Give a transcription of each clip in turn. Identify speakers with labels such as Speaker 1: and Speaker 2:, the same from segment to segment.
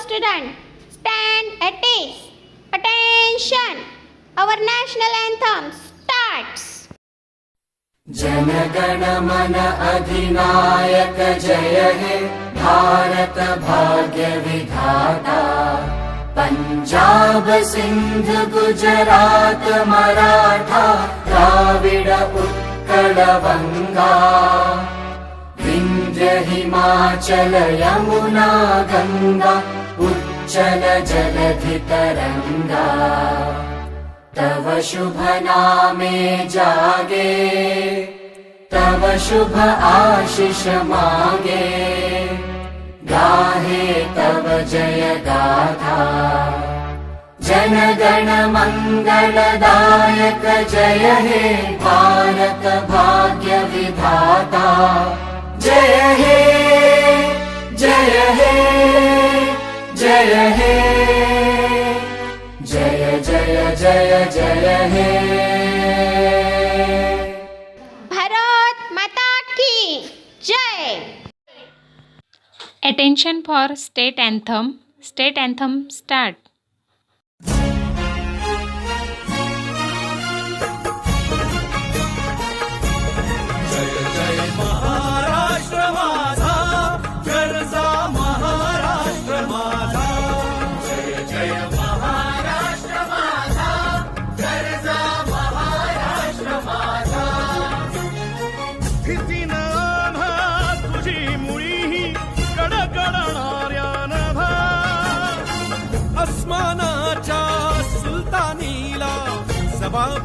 Speaker 1: student, stand at ease. Attention! Our national anthem starts.
Speaker 2: जनगण मन अधिनायक जय हे भारत भाग्य विधाता पञ्जाब सिन्ध गुजरात मराठा द्राविड उत्कल वङ्गा विन्ध्य हिमाचल यमुना गङ्गा उच्चल जलधितरङ्गा। तव शुभ नामे जागे। तव शुभ आशिष मागे। गाहे तव जय गाथा। जनगण जय हे भारत भाग्य विधाता। जय हे जय हे जय हे। जय जय जय जय हे।
Speaker 3: भारत माता की
Speaker 4: जय।
Speaker 5: Attention for state anthem
Speaker 4: state anthem start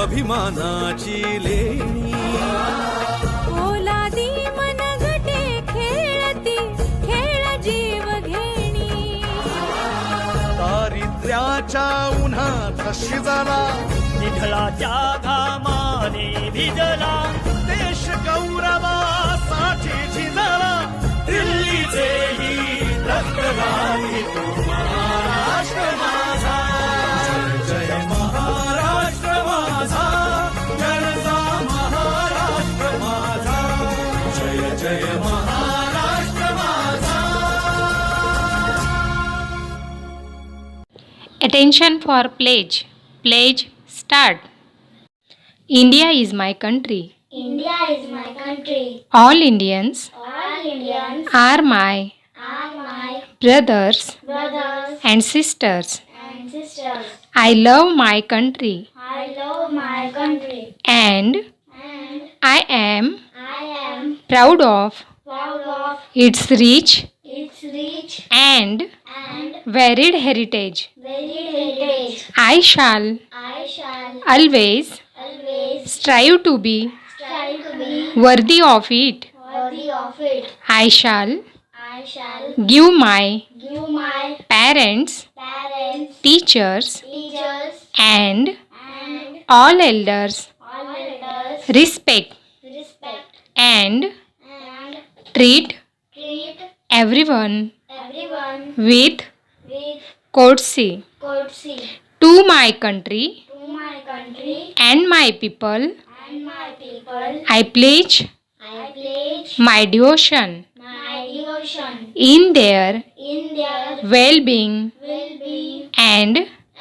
Speaker 4: अभिमानाची लेणी.
Speaker 5: ओलादी मनगटे खेळती खेळ जीव घेणी.
Speaker 4: दारिद्र्याच्या उन्हात शिजला
Speaker 6: निधळाच्या घामाने भिजला
Speaker 4: देश गौरवासाठी झिजला दिल्लीचे ही रक्त तो Maharashtra
Speaker 3: Attention for pledge. Pledge start. India is my country.
Speaker 7: India is my country.
Speaker 3: All Indians
Speaker 7: All Indians
Speaker 3: are my
Speaker 7: are my
Speaker 3: brothers
Speaker 7: brothers
Speaker 3: and sisters.
Speaker 7: and sisters.
Speaker 3: I love my country
Speaker 7: I love my country
Speaker 3: and
Speaker 7: and
Speaker 3: I am
Speaker 7: I am
Speaker 3: proud of
Speaker 7: proud of
Speaker 3: its rich
Speaker 7: its rich
Speaker 3: and
Speaker 7: and
Speaker 3: varied heritage. I shall
Speaker 7: I shall
Speaker 3: always
Speaker 7: always
Speaker 3: strive to be
Speaker 7: strive to be
Speaker 3: worthy of it.
Speaker 7: worthy of it.
Speaker 3: I shall
Speaker 7: I shall
Speaker 3: give my
Speaker 7: give my
Speaker 3: parents,
Speaker 7: parents,
Speaker 3: teachers,
Speaker 7: teachers,
Speaker 3: and
Speaker 7: and
Speaker 3: all elders
Speaker 7: all elders
Speaker 3: respect
Speaker 7: respect
Speaker 3: and
Speaker 7: and
Speaker 3: treat
Speaker 7: treat
Speaker 3: everyone
Speaker 7: everyone
Speaker 3: with
Speaker 7: with
Speaker 3: courtesy
Speaker 7: courtesy
Speaker 3: to my country
Speaker 7: to my country
Speaker 3: and my people.
Speaker 7: and my people.
Speaker 3: I pledge
Speaker 7: I pledge
Speaker 3: my devotion
Speaker 7: my devotion
Speaker 3: in their
Speaker 7: in their
Speaker 3: well-being
Speaker 7: well-being
Speaker 3: and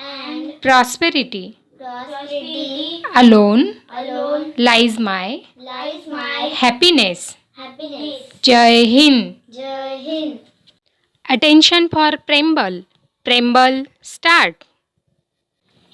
Speaker 7: and
Speaker 3: prosperity.
Speaker 7: prosperity.
Speaker 3: Alone
Speaker 7: Alone
Speaker 3: lies my
Speaker 7: lies my
Speaker 3: happiness.
Speaker 7: happiness.
Speaker 3: Jai Hind.
Speaker 7: Jai Hind.
Speaker 3: Attention for Prembal. Prembal start.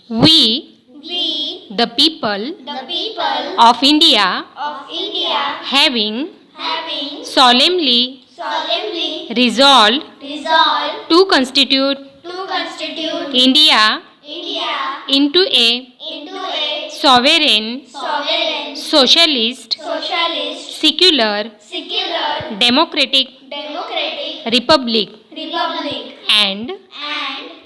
Speaker 3: We,
Speaker 7: We,
Speaker 3: the people
Speaker 7: the people
Speaker 3: of India,
Speaker 7: of India,
Speaker 3: having
Speaker 7: having
Speaker 3: solemnly
Speaker 7: solemnly
Speaker 3: resolved
Speaker 7: resolved
Speaker 3: to constitute
Speaker 7: to constitute
Speaker 3: India
Speaker 7: India
Speaker 3: into a
Speaker 7: into a
Speaker 3: sovereign,
Speaker 7: sovereign,
Speaker 3: socialist,
Speaker 7: socialist,
Speaker 3: secular,
Speaker 7: secular,
Speaker 3: democratic
Speaker 7: democratic
Speaker 3: republic
Speaker 7: republic
Speaker 3: and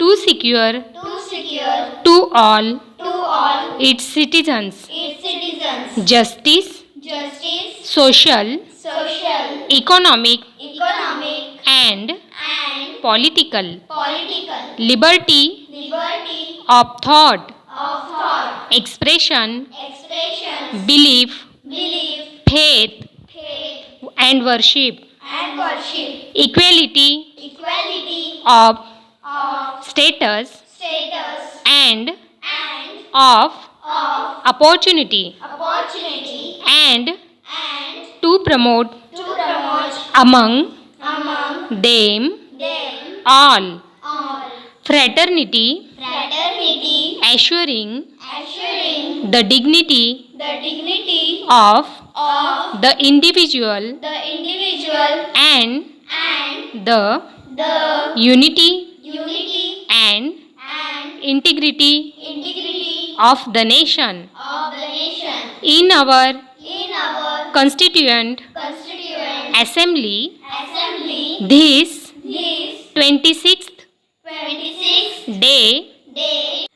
Speaker 3: to secure.
Speaker 7: To secure.
Speaker 3: To all.
Speaker 7: To all.
Speaker 3: Its citizens,
Speaker 7: its citizens,
Speaker 3: justice,
Speaker 7: justice,
Speaker 3: social,
Speaker 7: social,
Speaker 3: economic,
Speaker 7: economic,
Speaker 3: and
Speaker 7: and
Speaker 3: political.
Speaker 7: political.
Speaker 3: Liberty.
Speaker 7: Liberty.
Speaker 3: Of thought,
Speaker 7: of thought,
Speaker 3: expression,
Speaker 7: expression,
Speaker 3: belief,
Speaker 7: belief,
Speaker 3: faith,
Speaker 7: faith,
Speaker 3: and worship,
Speaker 7: and worship,
Speaker 3: equality.
Speaker 7: Equality.
Speaker 3: Of
Speaker 7: of
Speaker 3: status
Speaker 7: status
Speaker 3: and
Speaker 7: and
Speaker 3: of
Speaker 7: of
Speaker 3: opportunity,
Speaker 7: opportunity
Speaker 3: and
Speaker 7: and
Speaker 3: to promote
Speaker 7: to promote
Speaker 3: among
Speaker 7: among
Speaker 3: them
Speaker 7: them
Speaker 3: all.
Speaker 7: all.
Speaker 3: Fraternity,
Speaker 7: fraternity,
Speaker 3: assuring
Speaker 7: assuring
Speaker 3: the dignity
Speaker 7: the dignity
Speaker 3: of
Speaker 7: of
Speaker 3: the individual
Speaker 7: the individual
Speaker 3: and
Speaker 7: and
Speaker 3: the
Speaker 7: the
Speaker 3: unity
Speaker 7: unity
Speaker 3: and
Speaker 7: and
Speaker 3: integrity
Speaker 7: integrity
Speaker 3: of the nation.
Speaker 7: of the nation
Speaker 3: In our
Speaker 7: in our
Speaker 3: constituent
Speaker 7: constituent
Speaker 3: assembly,
Speaker 7: assembly
Speaker 3: this
Speaker 7: this
Speaker 3: 26th
Speaker 7: 26th
Speaker 3: day
Speaker 7: day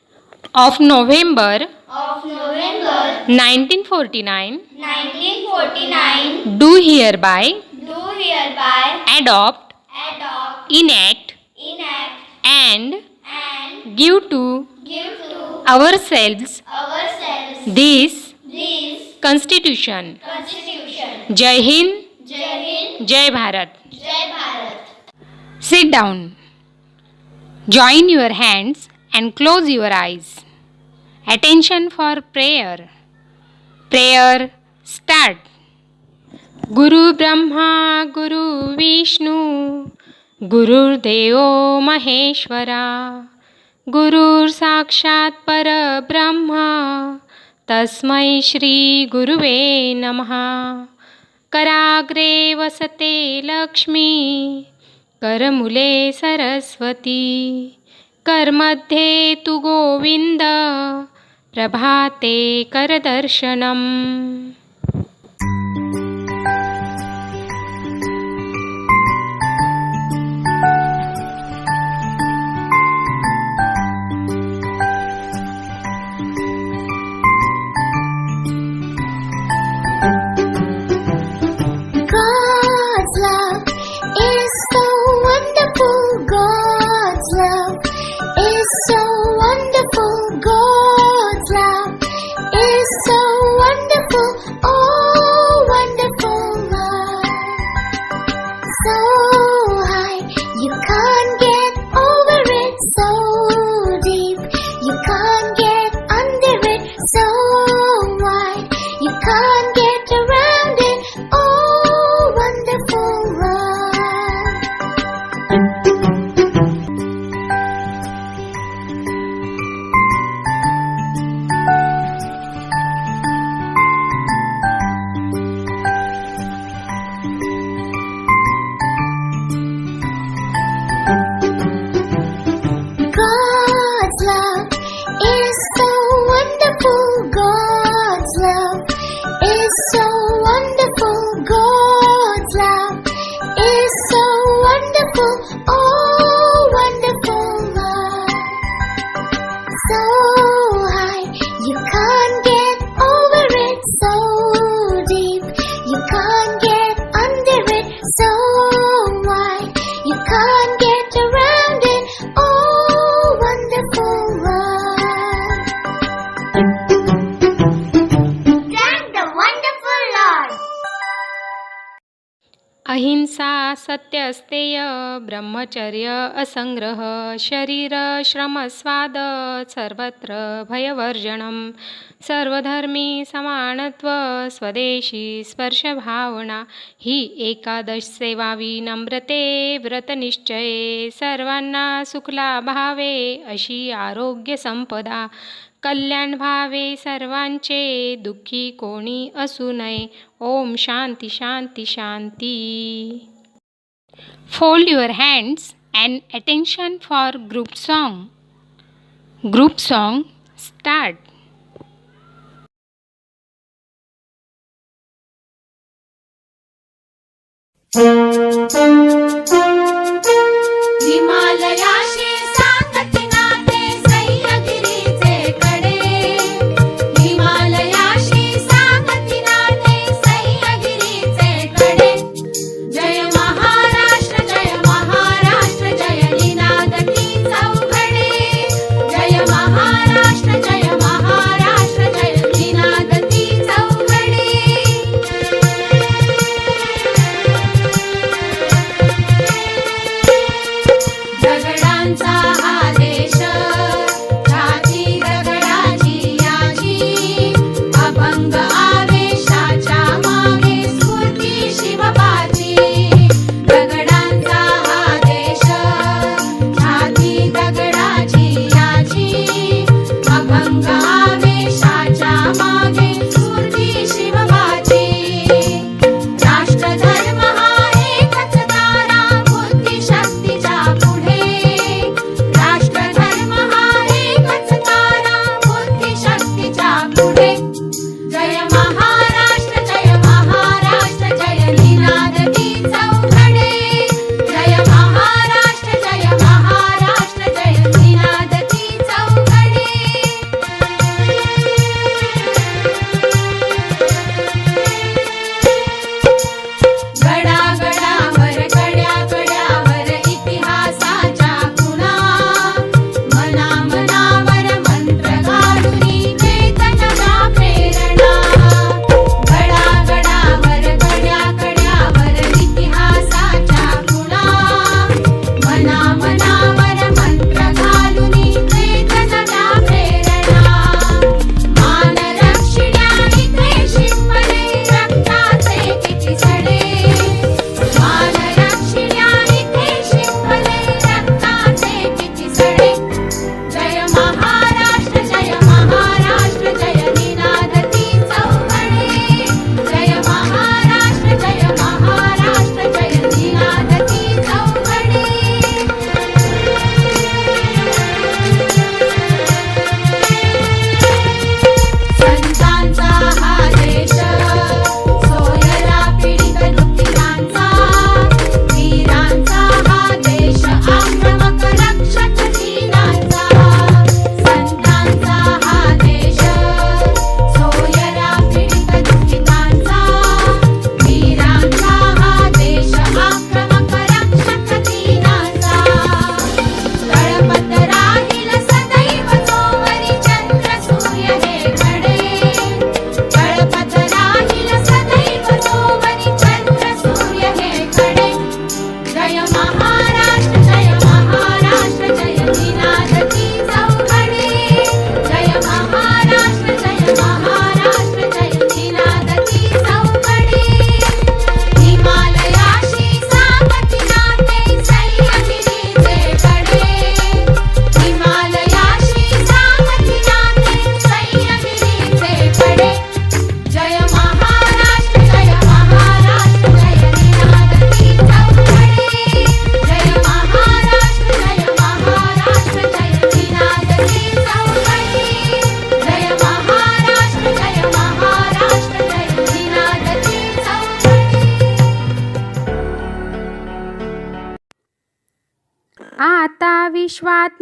Speaker 3: of November
Speaker 7: of November
Speaker 3: 1949
Speaker 7: 1949
Speaker 3: do hereby
Speaker 7: do hereby
Speaker 3: adopt,
Speaker 7: adopt
Speaker 3: enact,
Speaker 7: enact
Speaker 3: and
Speaker 7: and
Speaker 3: give to
Speaker 7: give to
Speaker 3: ourselves
Speaker 7: ourselves
Speaker 3: this
Speaker 7: this
Speaker 3: constitution.
Speaker 7: constitution
Speaker 3: Jai Hind,
Speaker 7: Jai Hind
Speaker 3: Jai Bharat.
Speaker 7: Jai Bharat
Speaker 3: Sit down. Join your hands and close your eyes. Attention for prayer. Prayer start. Guru Brahma Guru Vishnu Gurur Deo गुरुर्साक्षात् परब्रह्मा, तस्मै श्रीगुरुवे नमः. कराग्रे वसते लक्ष्मी, करमुले सरस्वती. कर्मध्ये तु गोविंद प्रभाते करदर्शनम्. सत्यस्तेय ब्रह्मचर्य असंग्रह शरीरश्रमस्वाद सर्वत्र भयवर्जनं सर्वधर्मी समानत्व स्वदेशी स्पर्शभावना ही एकादश सेवावी नम्रते व्रतनिश्चये सर्वांना सुखला भावे अशी आरोग्य संपदा। कल्याण भावे सर्वांचे दुःखी कोणी असू नये। ओम शांती शांती शांती। Fold your hands and attention for group
Speaker 5: song. Group song start.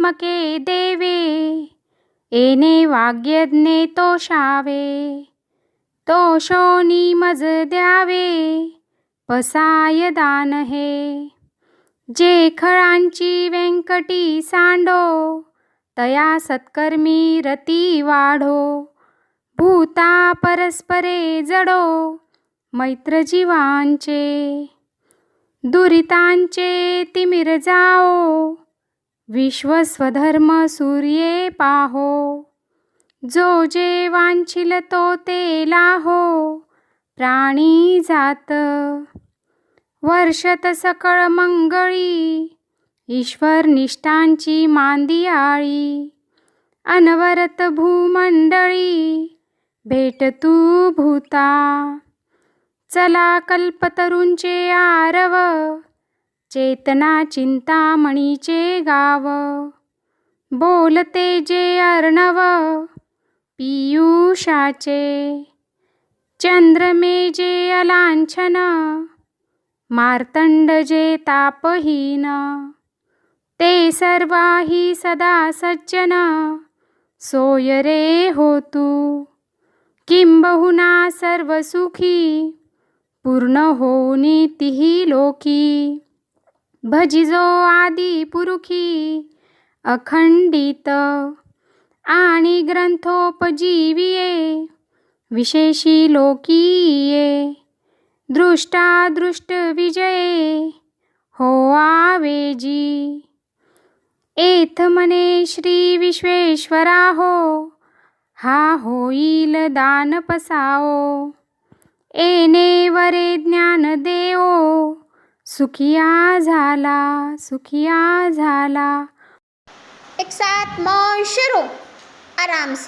Speaker 3: सर्वात्मके देवे एने वाग्यज्ञे तोषावे तोषोनी मज द्यावे पसाय दान हे जे खळांची व्यंकटी सांडो तया सत्कर्मी रती वाढो भूता परस्परे जडो मैत्र जीवांचे दुरितांचे तिमिर जाओ विश्वस्वधर्म सूर्ये पाहो जो जे वांछिल तो ते लाहो प्राणी जात. वर्षत सकळ मंगळी ईश्वर निष्ठांची मांदियाळी अनवरत भूमंडळी भेट तू भूता. चला कल्पतरुंचे आरव चेतना चिंतामणीचे गाव. बोलते जे अर्णव पियुषाचे. चंद्रमे जे अलांछन मार्तंड जे तापहीन. ते सर्वाही सदा सज्जन सोयरे होतु किंबहुना सर्वसुखी पूर्ण होनी तिही लोकी. भजिजो आदी पुरुखी अखंडित आणि ग्रंथोपजीविये विशेषी लोकीये दृष्टादृष्ट विजये हो आवेजी। एथ मने श्री विश्वेश्वरा हो हा होईल दान पसाओ एने वरे ज्ञान देओ सुखिया झाला सुखिया झाला।
Speaker 1: एक साथ मौन शुरू आराम से।